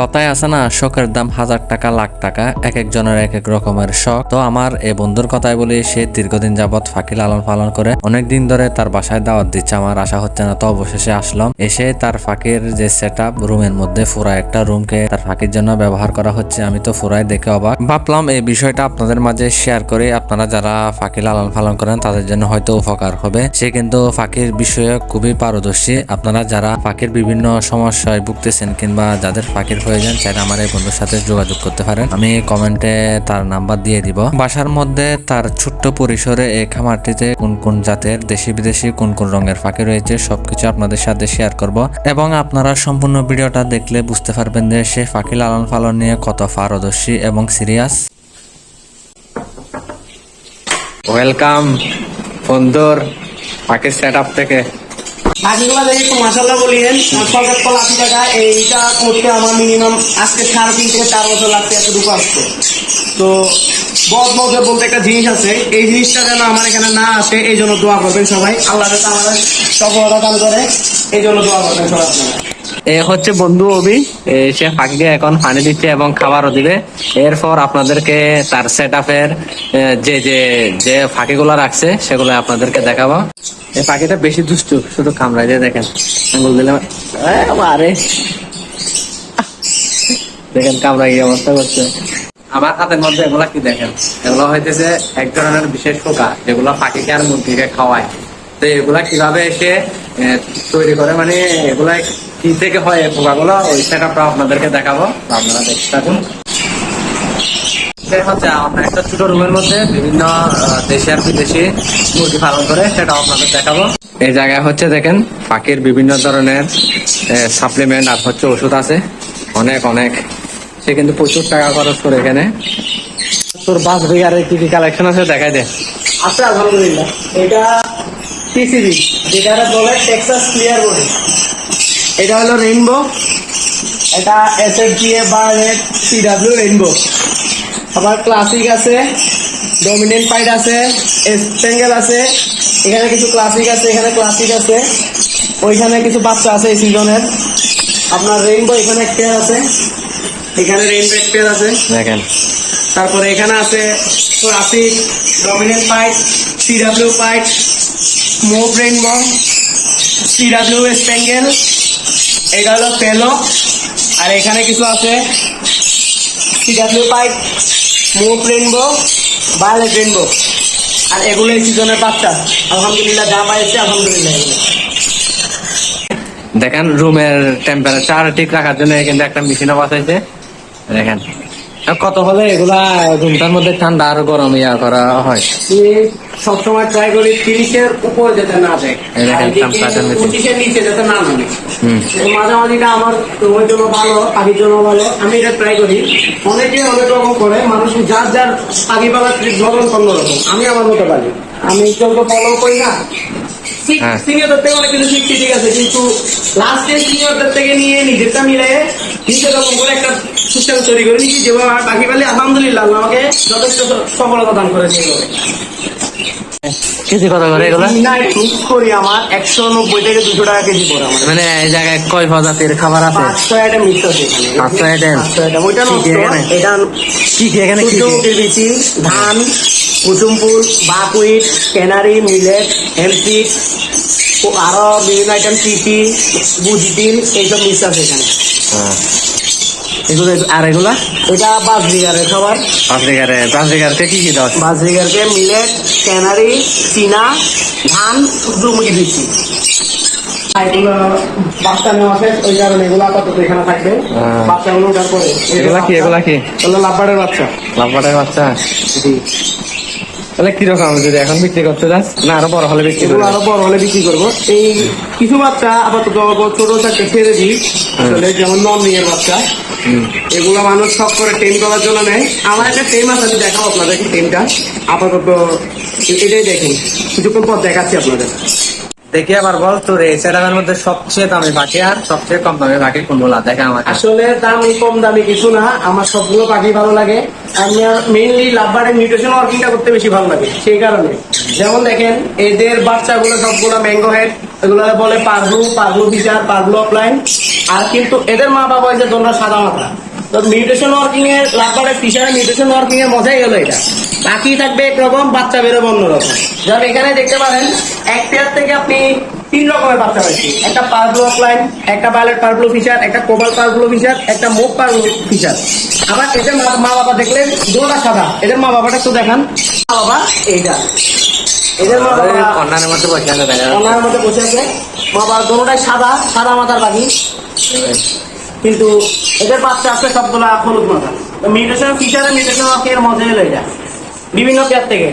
কথায় আছে না, শখের দাম হাজার টাকা, লাখ টাকা, এক একজনের এক এক রকমের শখ। তো আমার এই বন্ধুর কথাই বলি, সে দীর্ঘদিন যাবৎ ফাঁকি লালন পালন করে অনেক দিন ধরে তার বাসায় দাওয়াত দিচ্ছে, আমার আশা হচ্ছে না, তো অবশেষে আসলাম। এসে তার ফাঁকির যে সেট রুমের মধ্যে ফুরা একটা রুমকে তার ফাঁকির জন্য ব্যবহার করা হচ্ছে, আমি তো ফুরাই দেখে অবাক। ভাবলাম এই বিষয়টা আপনাদের মাঝে শেয়ার করে, আপনারা যারা ফাঁকি লালন পালন করেন, তাদের জন্য হয়তো উপকার হবে। সে কিন্তু ফাঁকির বিষয়ে খুবই পারদর্শী, আপনারা যারা ফাঁকির বিভিন্ন সমস্যায় ভুগতেছেন কিংবা যাদের ফাঁকির প্রয়োজন চাইলে আমার এই বন্ধুর সাথে যোগাযোগ করতে পারেন। আমি কমেন্টে তার নাম্বার দিয়ে দিব। বাসার মধ্যে তার ছোট্ট পরিসরে এই খামারটিতে কোন কোন জাতের দেশি বিদেশি, কোন কোন রঙের ফাঁকি রয়েছে, সবকিছু আপনাদের সাথে শেয়ার করব। এবং আপনারা সম্পূর্ণ ভিডিওটা দেখলে বুঝতে পারবেন যে সে ফাঁকি লালন পালন নিয়ে কত পারদর্শী এবং সিরিয়াস ওয়েলকাম বন্ধুর ফাঁকির সেট আপ থেকে। দেখে এইটা আমার মিনিমাম আজকে থেকে চার বছর এতটুকু আসতো তো বদ বলতে একটা জিনিস আছে, এই জিনিসটা যেন আমার এখানে না আসে, এই জন্য দোয়া সবাই। আল্লাহ আমাদের সফলতা দান করে, এই জন্য দোয়া করবেন সবাই আপনারা। হচ্ছে বন্ধু অবি সে ফাঁকিকে এখন পানি দিচ্ছে এবং খাবারও দিবে। এরপর আপনাদেরকে তার সেট আপের যে যে যে ফাঁকিগুলো রাখছে, সেগুলো আপনাদেরকে দেখাবো। এই পাখিটা বেশি দুষ্টু, শুধু কামড়াই দিয়ে, দেখেন। আঙ্গুল দিলে আরে দেখেন কামড়াই অবস্থা করছে। আমার হাতের মধ্যে এগুলা কি দেখেন? এগুলো হইতেছে এক ধরনের বিশেষ পোকা, যেগুলো পাখিকে আর মুরগিকে খাওয়ায়। তো এগুলা কীভাবে এসে তৈরি করে? মানে এগুলা কি থেকে হয়? এই পোকাগুলো ওই সেটআপটা আপনাদেরকে দেখাবো। আপনারা দেখতে থাকুন। হচ্ছে, আমরা একটা ছোট রুমের মধ্যে বিভিন্ন দেশি আর বিদেশি মুরগি পালন করে সেটা আপনাদের দেখাবো। এই জায়গায় হচ্ছে দেখেন, পাখির বিভিন্ন ধরনের সাপ্লিমেন্ট আর হচ্ছে ওষুধ আছে। অনেক অনেক। সে কিন্তু প্রচুর টাকা খরচ করে এখানে। তোর বাস বিঘারের কি কি কালেকশন আছে? দেখাই দে। আছে, আলহামদুলিল্লাহ। এটা টিসিবি যেটা বলে টেক্সাস ক্লিয়ার বডি এটা হলো রেইনবো এটা এস এফ জি এ বা সিডাব্লিউ রেইনবো আবার ক্লাসিক আছে ডমিনেন্ট পাইড আছে স্পেঙ্গেল আছে এখানে কিছু ক্লাসিক আছে এখানে ক্লাসিক আছে। ওইখানে কিছু বাচ্চা আছে এই সিজনের আপনার রেইনবো এখানে এক পেয়ার আছে এখানে রেইনবো এক পেয়ার আছে। দেখেন। তারপরে এখানে আছে classic dominant pied C W pied mauve rainbow C W spangle এটা হলো পেল আর এখানে কিছু আছে C W pied mauve rainbow violet rainbow আর এগুলো এই সিজনের বাচ্চা আলহামদুলিল্লাহ যা পাইছে, আলহামদুলিল্লাহ দেখেন রুমের টেম্পারেচার ঠিক রাখার জন্য কিন্তু একটা মেশিনও বসাইছে। দেখেন। কত হলে এগুলা রুমটার মধ্যে ঠান্ডা আর গরম ইয়া করা হয়? সবসময় ট্রাই করি তিরিশের উপরে যেতে না যায়। পঁচিশের নিচে যাতে না নামে। মাঝামাঝিটা আমার জন্য ভালো পাখির জন্য ভালো। আমি এটা ট্রাই করি। অনেকে অনেক রকম করে মানুষ যার যার পাখি পালার ধরন অন্যরকম আমি আমার মতো পারি আমি চলতে ফলো করি না। হ্যাঁ। সিনিয়রদের থেকে অনেক কিছু শিখছি ঠিক আছে। কিন্তু লাস্টে সিনিয়রদের থেকে নিয়ে নিজেরটা মিলে নিজের রকম করে একটা সিস্টেম তৈরি করে নিয়েছি যেভাবে আমার পাখি পালি আলহামদুলিল্লাহ আমাকে যথেষ্ট সফলতা দান করেছে এভাবে। কেজি কত করে এগুলা করি আমার একশো নব্বই থেকে দুশো টাকা কেজি পড়ে আমার মানে এই জায়গায় কয় প্রজাতির খাবার আছে পাঁচশো আইটেম মিক্স আছে এখানে পাঁচশো? ওইটা? এটা কি কি কি? বিচি ধান কুচুমপুর বাকুইট ক্যানারি মিলেট হেমসিড আরও বিভিন্ন আইটেম টিটি বুজিটিল এইসব মিক্স আছে এখানে হ্যাঁ। এগুলো আর এগুলা? এটা বিঘারের খাবার। পাঁচ বিঘারে পাঁচ বিঘারকে কি কি দশ বাজরিগারকে মিলেট ক্যানারি চীনা ধান সূর্যমুখী দিচ্ছি। এগুলো বাচ্চা নেওয়া শেষ ওই কারণে এগুলো আপাতত এখানে থাকবে। হ্যাঁ। বাচ্চাগুলো উঠার পরে। এগুলা কি এগুলা কি? এগুলো লাভবাটের বাচ্চা। লাভবাটের বাচ্চা? তাহলে কীরকম যদি এখন বিক্রি করতে যাস না আরও বড় হলে বিক্রি করব। আরও বড় হলে বিক্রি করব। এই কিছু বাচ্চা আপাতত ছোট থাকতে ছেড়ে দিই। আসলে যেমন নন নিয়ে বাচ্চা। এগুলো মানুষ সব করে টেম করার জন্য নেয়। আমার একটা টেম আছে আমি দেখাবো আপনাদেরকে টেমটা। আপাতত এটাই দেখুন। কিছুক্ষণ পর দেখাচ্ছি আপনাদের। দেখি আবার বল তোর এই সেটার মধ্যে সবচেয়ে দামি পাখি আর সবচেয়ে কম দামি পাখি কোনগুলা? দেখা আমাকে। আসলে দাম, কম দামি কিছু না। আমার সবগুলো পাখি ভালো লাগে। আমি মেইনলি লাভবারের নিউট্রিশন ওয়ার্কিংটা করতে বেশি ভালো লাগে, সেই কারণে। যেমন দেখেন, এদের বাচ্চাগুলো সবগুলো ম্যাঙ্গো হেড এগুলো বলে পাগলু পাগলু ফিচার পাগলু অফলাইন আর কিন্তু এদের মা বাবা হয়েছে তোমরা সাদা মাথা। তো মিউটেশন ওয়ার্কিং এর লাভবারে ফিচারে মিউটেশন ওয়ার্কিং এর মজাই হলো এটা। বাকি থাকবে একরকম বাচ্চা বেরোবে অন্যরকম যেমন এখানে দেখতে পারেন এক পেয়ার থেকে আপনি তিন রকমের বাচ্চা পাচ্ছি একটা পারব্লু অফলাইন একটা বায়োলেট পারব্লু ফিচার একটা কোবাল পারব্লু ফিচার একটা মুখ পারব্লু ফিচার আবার এদের মা মা বাবা দেখলেন দুটা সাদা। এদের মা বাবাটা একটু দেখান। মা বাবা এইটা। এদের মা বাবা মধ্যে বসে আছে দেখা মধ্যে বসে আছে। বাবা দোনোটাই সাদা সাদা মাথার পাখি কিন্তু এদের বাচ্চা আছে সবগুলা হলুদ মাথা। মিউটেশন ফিচারে মিউটেশন এর মজা হলো এটা বিভিন্ন পেয়ার থেকে।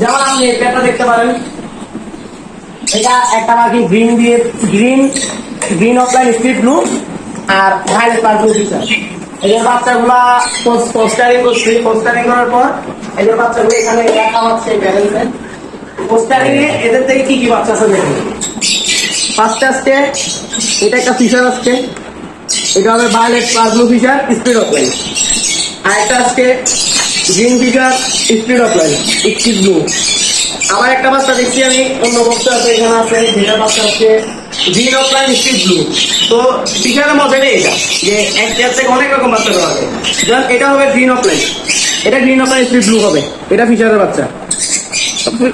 যেমন আপনি এই পেয়ারটা দেখতে পারেন। এটা একটা পাখি গ্রিন দিয়ে green green opaline split blue আর ভাইলেট পার ব্লু ফিচার এদের বাচ্চাগুলা পোস্টারিং করছি। পোস্টারিং করার পর এদের বাচ্চাগুলো এখানে রাখা হচ্ছে ব্যালেন্সে পোস্টারিং এ। এদের থেকে কি কি বাচ্চা আছে দেখুন। ফার্স্টে আসছে, এটা একটা ফিচার আসছে। এটা হবে ভায়োলেট প্লাজমো ফিচার স্পিড অফ লাইন আর একটা আসছে green Fischer split opaline split blue আবার একটা বাচ্চা দেখছি আমি, অন্য বক্সে আছে, এখানে আছে যেটা বাচ্চা হচ্ছে green of line speed blue তো ফিচারের মজাটাই এটা, যে এক পেয়ার থেকে অনেক রকম বাচ্চা দেওয়া হবে যেমন এটা হবে গ্রিন অফ লাইন এটা green of line speed blue হবে। এটা ফিচারের বাচ্চা।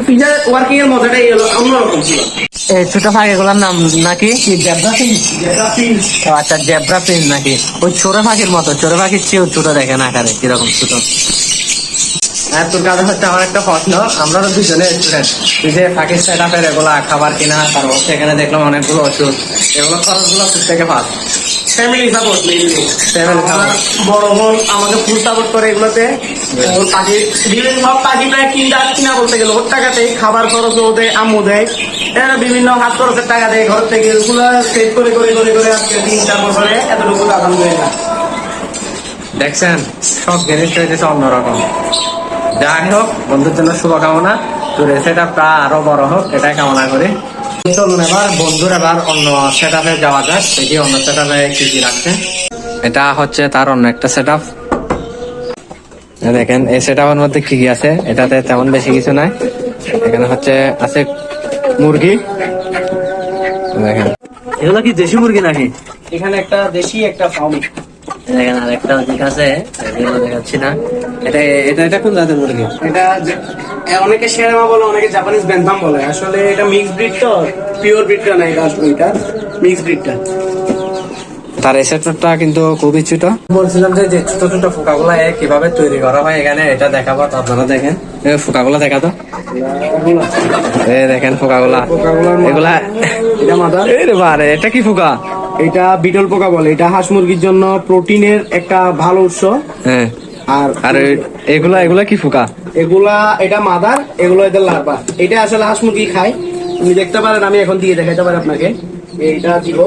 ফিচার ওয়ার্কিং এর মজাটাই হলো অন্যরকম ছিল। এই ছোট পাখিগুলোর নাম নাকি? আচ্ছা জেব্রা প্রিন্ট নাকি? ওই ছোট পাখির মতো ছোট পাখির চেয়েও ছোট দেখেন আকারে কীরকম ছোট? হ্যাঁ তোর কাছে হচ্ছে আমার একটা প্রশ্ন আমরা তো দুজনে স্টুডেন্ট তুই যে পাখির সেট আপের এগুলা খাবার কিনা তারপর সেখানে দেখলাম অনেকগুলো ওষুধ। এগুলো খরচগুলো সব থেকে pass family support mainly Family support. বড় বোন আমাকে ফুল সাপোর্ট করে এগুলোতে। ওর পাখি বিভিন্ন সব পাখি প্রায় কিনা কিনা বলতে গেলে ওর টাকাতে খাবার খরচ ও দেয় আম্মু দেয়। এরা বিভিন্ন হাত খরচের টাকা দেয় ঘর থেকে এগুলো সেভ করে করে করে করে আজকে তিন চার বছরে এতটুকু আলহামদুলিল্লাহ দেখছেন? সব জিনিস হয়েছে অন্যরকম। যাই হোক বন্ধুর জন্য শুভকামনা। তোর সেট আরও বড় হোক এটাই কামনা করি। চলুন এবার বন্ধুর এবার অন্য সেট যাওয়া যাক। দেখি অন্য সেট আপে কি কি রাখছে। এটা হচ্ছে তার অন্য একটা সেট আপ দেখেন এই সেট আপের মধ্যে কি কি আছে? এটাতে তেমন বেশি কিছু নাই। এখানে হচ্ছে আছে মুরগি। দেখেন। এগুলো কি দেশি মুরগি নাকি? এখানে একটা দেশি একটা ফার্ম দেখেন আর ওদিক আছে এগুলো দেখাচ্ছি না। এটা এটা এটা কোন জাতের মুরগি? এটা অনেকে শেরেমা বলে অনেকে জাপানিজ বেন্থাম বলে। আসলে এটা মিক্স ব্রিড তো পিওর ব্রিডটা না এটা আসলে এটা মিক্স ব্রিডটা তার এসেটটা কিন্তু খুবই ছোট বলছিলাম যে যে ছোট ছোট ফোকাগুলা এ কীভাবে তৈরি করা হয় এখানে এটা দেখাবো আপনারা দেখেন। ফোকাগুলা দেখা তো। দেখেন ফোকাগুলা। এগুলা এটা এটা কি ফোকা? এটা বিটল পোকা বলে। এটা হাঁস মুরগির জন্য প্রোটিনের একটা ভালো উৎস। হ্যাঁ। আর আর এগুলা এগুলা কি ফোকা এগুলা এটা মাদার এগুলো এদের লার্ভা এটা আসলে হাঁস মুরগি খায়। তুমি দেখতে পারেন আমি এখন দিয়ে দেখাইতে পারি আপনাকে। এইটা দিব।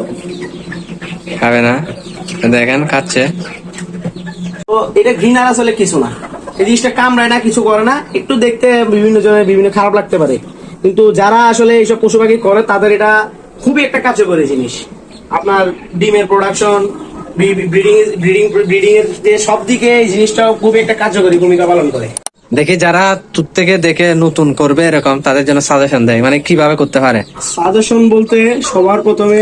খাবে না। দেখেন খাচ্ছে। তো এটা ঘৃণার আসলে কিছু না। এই জিনিসটা কামড়ায় না কিছু করে না। একটু দেখতে বিভিন্ন জনের বিভিন্ন খারাপ লাগতে পারে। কিন্তু যারা আসলে এইসব পশু পাখি করে তাদের এটা খুবই একটা কার্যকরী জিনিস। আপনার ডিমের প্রোডাকশন ব্রিডিং ব্রিডিং ব্রিডিং এর সব দিকে এই জিনিসটা খুবই একটা কার্যকরী ভূমিকা পালন করে। দেখি যারা তুর থেকে দেখে নতুন করবে এরকম তাদের জন্য সাজেশন দেয় মানে কীভাবে করতে পারে? সাজেশন বলতে সবার প্রথমে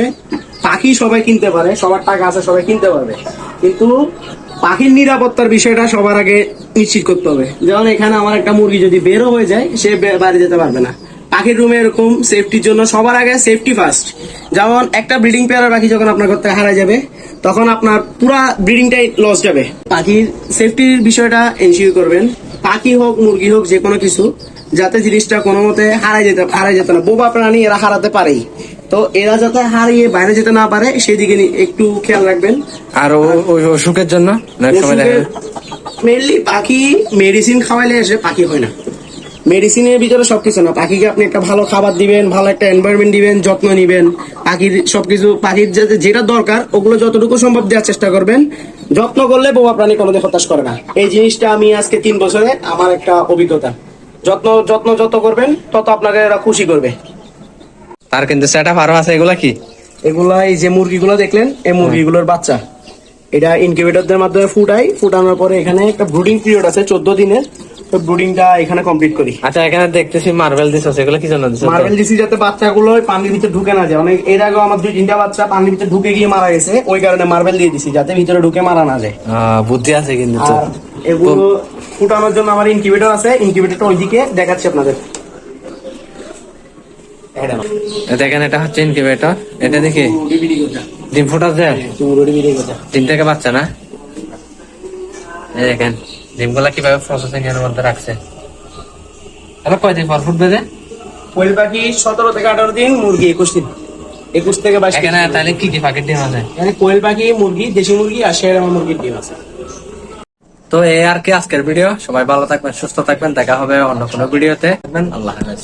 পাখি সবাই কিনতে পারে সবার টাকা আছে সবাই কিনতে পারবে। কিন্তু পাখির নিরাপত্তার বিষয়টা সবার আগে নিশ্চিত করতে হবে। যেমন এখানে আমার একটা মুরগি যদি বেরো হয়ে যায় সে বাড়ি যেতে পারবে না। পাখির রুমে এরকম সেফটির জন্য সবার আগে সেফটি ফার্স্ট যেমন একটা ব্রিডিং পেয়ারের পাখি যখন আপনার করতে হারা যাবে তখন আপনার পুরা ব্রিডিংটাই লস যাবে। পাখির সেফটির বিষয়টা এনশিওর করবেন পাখি হোক মুরগি হোক যে কোনো কিছু যাতে জিনিসটা কোনো মতে হারাই যেতে হারাই যেতে না বোবা প্রাণী এরা হারাতে পারেই। তো এরা যাতে হারিয়ে বাইরে যেতে না পারে সেদিকে একটু খেয়াল রাখবেন। আর ওই অসুখের জন্য। মেনলি পাখি মেডিসিন খাওয়াইলে এসে পাখি হয় না। মেডিসিনের ভিতরে সবকিছু না। পাখিকে আপনি একটা ভালো খাবার দিবেন ভালো একটা এনভায়রনমেন্ট দিবেন যত্ন নিবেন। পাখির সবকিছু পাখির যাতে যেটা দরকার ওগুলো যতটুকু সম্ভব দেওয়ার চেষ্টা করবেন। যত্ন করলে বোবা প্রাণী কোনোদিন হতাশ করে না। এই জিনিসটা আমি আজকে তিন বছরে আমার একটা অভিজ্ঞতা। যত্ন যত্ন যত করবেন তত আপনাকে এরা খুশি করবে। তার কিন্তু সেট আরও আছে এগুলা কি? এগুলা এই যে মুরগিগুলো দেখলেন এই মুরগিগুলোর বাচ্চা। এটা ইনকিউবেটরদের মাধ্যমে ফুটাই। ফুটানোর পরে এখানে একটা ব্রুডিং পিরিয়ড আছে চোদ্দ দিনের। তো ব্রুডিংটা এখানে কমপ্লিট করি। আচ্ছা এখানে দেখতেছি মার্বেল দিছ সেগুলো কি জন্য দিছ মার্বেল দিছি যাতে বাচ্চাগুলো পানির ভিতরে ঢুকে না যায়। অনেক এর আগেও আমার দুই তিনটা বাচ্চা পানির ভিতরে ঢুকে গিয়ে মারা গেছে ওই কারণে মার্বেল দিয়ে দিছি যাতে ভিতরে ঢুকে মারা না যায়। বুদ্ধি আছে কিন্তু। এগুলো ফুটানোর জন্য আমার ইনকিউবেটর আছে ইনকিউবেটরটা ওইদিকে দেখাচ্ছি আপনাদের। দেখেন এটা হচ্ছে ইনকিউবেটর এটা দেখি। ডিম চিংড়ি ডিম থেকে বাচ্চা না? দেখেন। ডিমগুলা কীভাবে প্রসেসিং এর মধ্যে রাখছে? তাহলে কয়দিন পর ফুটবে যে? কোয়েল পাখি সতেরো থেকে আঠারো দিন মুরগি একুশ দিন। একুশ থেকে বাইশ এখানে তাহলে কি কি প্যাকেট ডিম আছে? এখানে কোয়েল পাখি মুরগি দেশি মুরগি আর শেয়ার মুরগির ডিম আছে। তো এই আর কি আজকের ভিডিও সবাই ভালো থাকবেন সুস্থ থাকবেন। দেখা হবে অন্য কোনো ভিডিওতে থাকবেন আল্লাহ হাফেজ।